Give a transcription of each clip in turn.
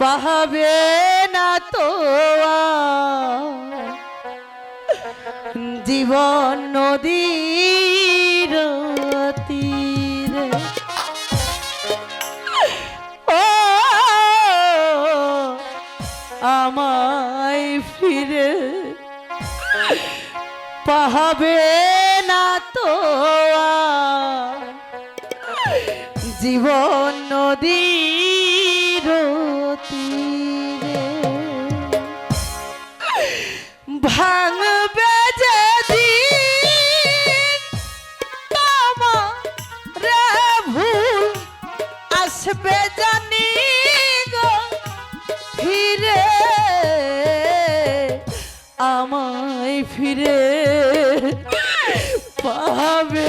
পাহাবে না তো জীবন নদীর তীরে। ও আমায় ফিরে। পাহাবে না তো জীবন নদীর ভাঙবে যেদিন তোমার ভুল আসবে জানি গো ফিরে আমায় ফিরে পাবে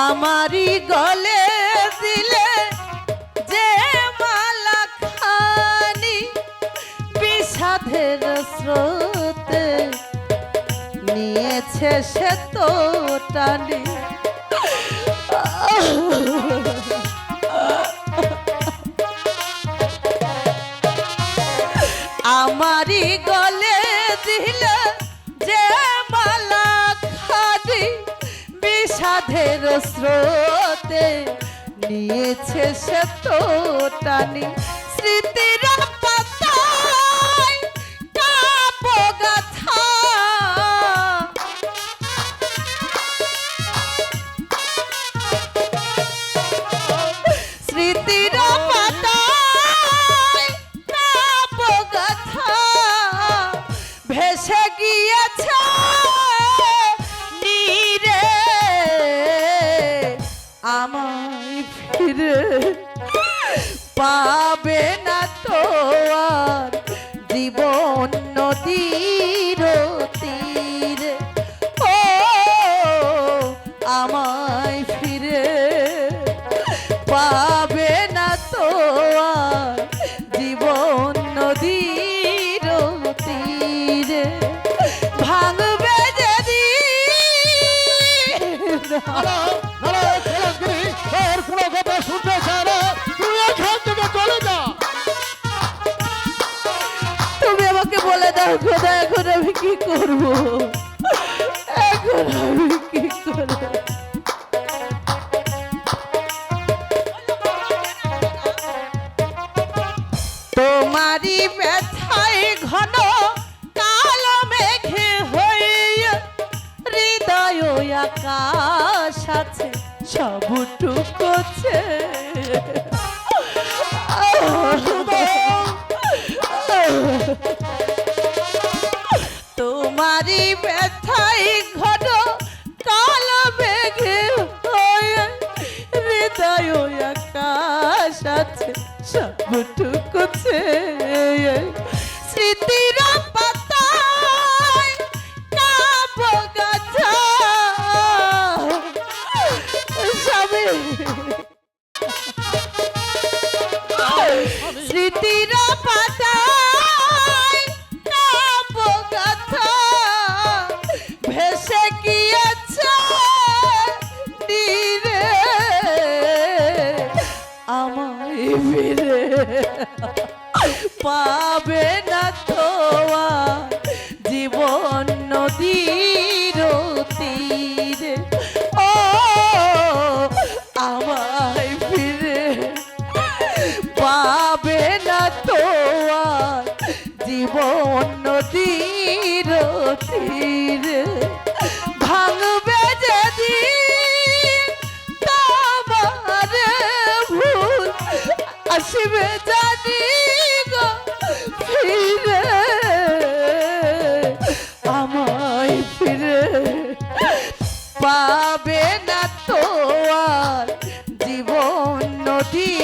আমারই গলে দিলে যে মালা খানি বিষাধের স্রোতে নিয়েছে সে তো টানি। বিষাধের স্রোতে নিয়েছে সে তো টানি। স্মৃতির ফিরে। পাবে না তো আর জীবন নদীর তীরে। ও, আমায় ফিরে। পাবে না তো আর জীবন নদীর তীরে। ভাঙবে যদি বলে দাও খোদা এখন আমি কি করব। এখন আমি কি করব? তোমারই ব্যথায় ঘন কালো মেঘে হয়ে হৃদয় আকাশ আছে তোমারই ব্যথায় ঘন, কালো মেঘে হয়ে হৃদয় আকাশ আছে সবটুকুছে স্মৃতির পাতায় কাব্যগাথা সবে স্মৃতির পাতায় ফিরে পাবে না তো জীবন নদীর তীরে। ও, আমায় ফিরে। পাবে না তো আর জীবন নদীর তীরে। ভাঙবে আমায় ফিরে পাবে না আর জীবন নদীর